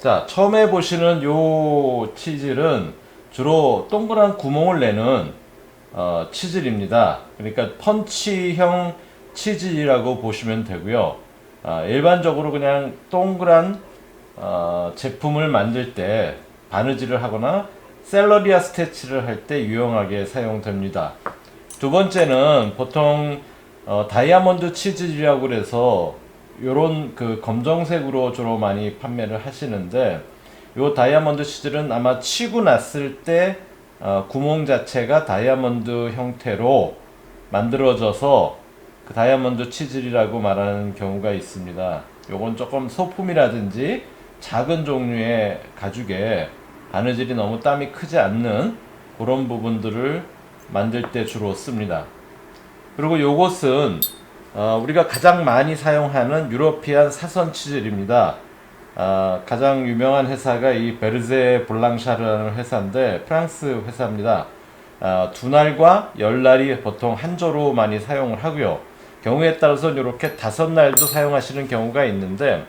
자, 처음에 보시는 요 치질은 주로 동그란 구멍을 내는 어, 치질입니다. 그러니까 펀치형 치질이라고 보시면 되고요. 아, 일반적으로 그냥 동그란 어, 제품을 만들 때 바느질을 하거나 셀러리아 스태치를 할 때 유용하게 사용됩니다. 두 번째는 보통 어, 다이아몬드 치질이라고 그래서 요런 그 검정색으로 주로 많이 판매를 하시는데 요 다이아몬드 치질은 아마 치고 났을 때 어, 구멍 자체가 다이아몬드 형태로 만들어져서 그 다이아몬드 치질이라고 말하는 경우가 있습니다. 요건 조금 소품이라든지 작은 종류의 가죽에 바느질이 너무 땀이 크지 않는 그런 부분들을 만들 때 주로 씁니다. 그리고 요것은 어, 우리가 가장 많이 사용하는 유러피안 사선 치질입니다. 아, 가장 유명한 회사가 이 베르제 볼랑샤르라는 회사인데 프랑스 회사입니다. 아, 두 날과 열 날이 보통 한 조로 많이 사용을 하고요. 경우에 따라서 이렇게 다섯 날도 사용하시는 경우가 있는데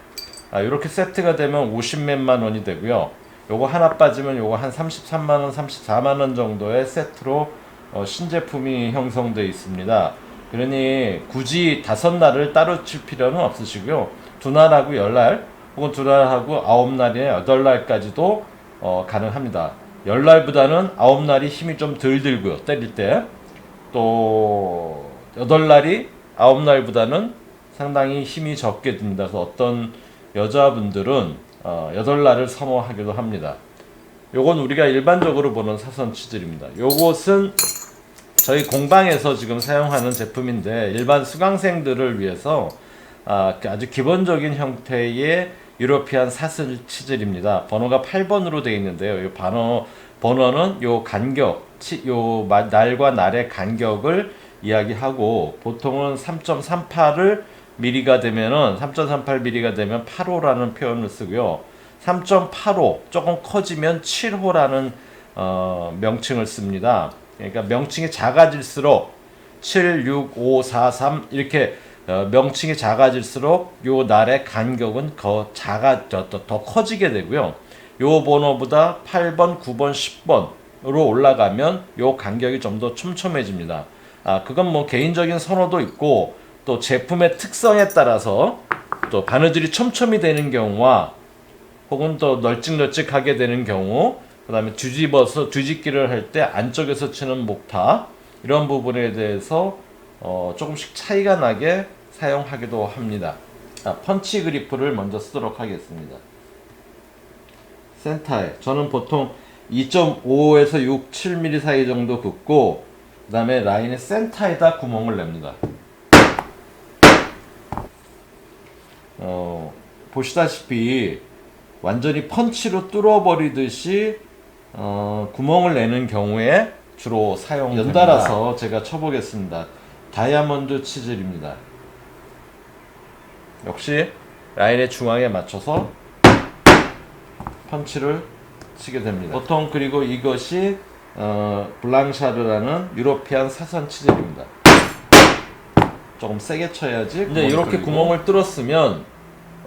아, 이렇게 세트가 되면 50몇만 원이 되고요. 요거 하나 빠지면 요거 한 33만 원, 34만 원 정도의 세트로 어, 신제품이 형성되어 있습니다. 그러니 굳이 다섯 날을 따로 칠 필요는 없으시고요. 두 날하고 열 날, 혹은 두 날하고 아홉 날에 여덟 날까지도 어, 가능합니다. 열 날보다는 아홉 날이 힘이 좀 덜 들고요. 때릴 때. 또 여덟 날이 아홉 날보다는 상당히 힘이 적게 듭니다. 그래서 어떤 여자분들은 어, 여덟 날을 선호하기도 합니다. 요건 우리가 일반적으로 보는 사선 치질입니다. 요것은 저희 공방에서 지금 사용하는 제품인데 일반 수강생들을 위해서 아, 그 아주 기본적인 형태의 유로피안 사슬 치질입니다. 번호가 8번으로 되어 있는데요. 이 번호 번호는 요 간격, 치, 요 마- 날과 날의 간격을 이야기하고 보통은 3.38을 미리가 되면은 3.38mm가 되면 8호라는 표현을 쓰고요. 3.85 조금 커지면 7호라는 어, 명칭을 씁니다. 그러니까 명칭이 작아질수록 7, 6, 5, 4, 3 이렇게 어, 명칭이 작아질수록 요 날의 간격은 더 작아 더, 더, 더 커지게 되고요. 요 번호보다 8번, 9번, 10번으로 올라가면 요 간격이 좀 더 촘촘해집니다. 아, 그건 뭐 개인적인 선호도 있고 또 제품의 특성에 따라서 또 바느질이 촘촘히 되는 경우와 혹은 또 널찍널찍하게 되는 경우 그 다음에 뒤집어서 뒤집기를 할 때 안쪽에서 치는 목타 이런 부분에 대해서 어, 조금씩 차이가 나게 사용하기도 합니다. 아, 펀치 그리프를 먼저 쓰도록 하겠습니다. 센터에 저는 보통 2.5에서 6, 7mm 사이 정도 긋고 그 다음에 라인의 센터에다 구멍을 냅니다. 어, 보시다시피 완전히 펀치로 뚫어버리듯이 어, 구멍을 내는 경우에 주로 사용 연달아서 제가 쳐보겠습니다. 다이아몬드 치질입니다. 역시 라인의 중앙에 맞춰서 펀치를 치게 됩니다. 보통 그리고 이것이 어, 블랑샤르라는 유로피안 사선 치질입니다. 조금 세게 쳐야지. 근데 이렇게 구멍을 뚫었으면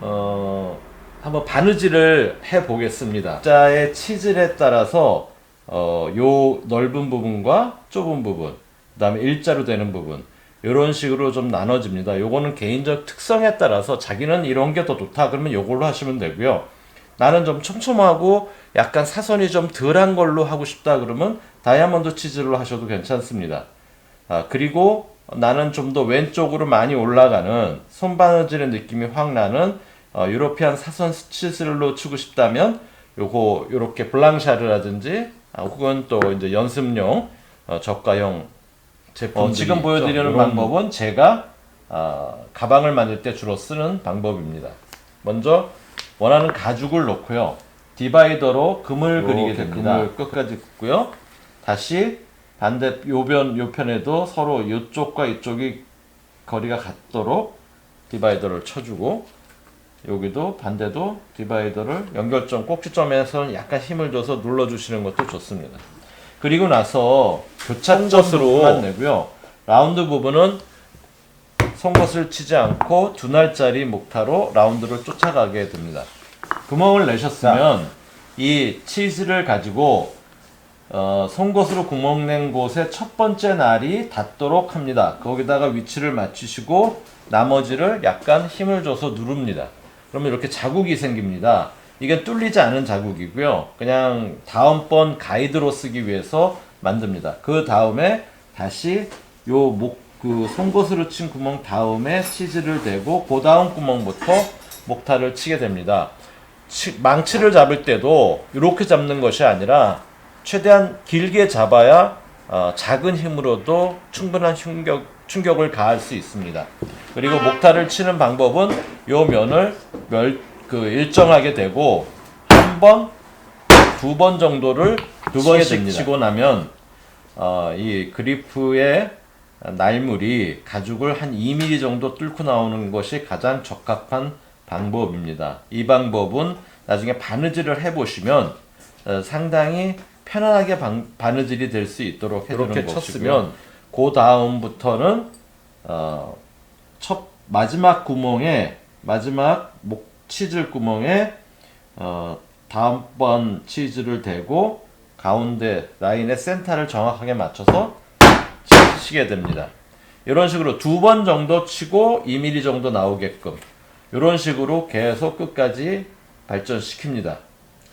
어, 한번 바느질을 해 보겠습니다. 자의 치질에 따라서 어, 요 넓은 부분과 좁은 부분, 그다음에 일자로 되는 부분 이런 식으로 좀 나눠집니다. 요거는 개인적 특성에 따라서 자기는 이런 게 더 좋다 그러면 요걸로 하시면 되고요. 나는 좀 촘촘하고 약간 사선이 좀 덜한 걸로 하고 싶다 그러면 다이아몬드 치질로 하셔도 괜찮습니다. 아, 그리고 나는 좀 더 왼쪽으로 많이 올라가는 손바느질의 느낌이 확 나는 어, 유로피안 사선 치질로 치고 싶다면 요거 요렇게 블랑샤르라든지 아, 혹은 또 이제 연습용 어, 저가형 제품 어, 지금. 보여드리는 방법은 제가 아, 가방을 만들 때 주로 쓰는 방법입니다. 먼저 원하는 가죽을 놓고요. 디바이더로 금을 그리게 됩니다. 금을 끝까지 긋고요. 다시 반대 요변 요편에도 서로 이쪽과 이쪽이 거리가 같도록 디바이더를 쳐주고 여기도 반대도 디바이더를 연결점 꼭지점에서는 약간 힘을 줘서 눌러주시는 것도 좋습니다. 그리고 나서 교차점으로만 내고요. 라운드 부분은 송것을 치지 않고 두 날짜리 목타로 라운드를 쫓아가게 됩니다. 구멍을 내셨으면 이 치즈를 가지고 어, 송곳으로 구멍 낸 곳에 첫 번째 날이 닿도록 합니다. 거기다가 위치를 맞추시고 나머지를 약간 힘을 줘서 누릅니다. 그러면 이렇게 자국이 생깁니다. 이게 뚫리지 않은 자국이고요. 그냥 다음번 가이드로 쓰기 위해서 만듭니다. 그 다음에 다시 요 목, 그 송곳으로 친 구멍 다음에 치즈를 대고 그 다음 구멍부터 목타를 치게 됩니다. 치- 망치를 잡을 때도 이렇게 잡는 것이 아니라 최대한 길게 잡아야 어, 작은 힘으로도 충분한 충격, 충격을 가할 수 있습니다. 그리고 목타를 치는 방법은 요 면을 멸, 그 일정하게 대고 한 번, 두 번 정도를 두 번씩 치고 나면 어, 이 그리프의 날물이 가죽을 한 2mm 정도 뚫고 나오는 것이 가장 적합한 방법입니다. 이 방법은 나중에 바느질을 해보시면 어, 상당히 편안하게 방- 바느질이 될 수 있도록 해주는 것이고요. 그 다음부터는 어, 첫 마지막 구멍에 마지막 목 치즈 구멍에 어, 다음번 치즈를 대고 가운데 라인의 센터를 정확하게 맞춰서 치시게 됩니다. 이런 식으로 두 번 정도 치고 2mm 정도 나오게끔 이런 식으로 계속 끝까지 발전시킵니다.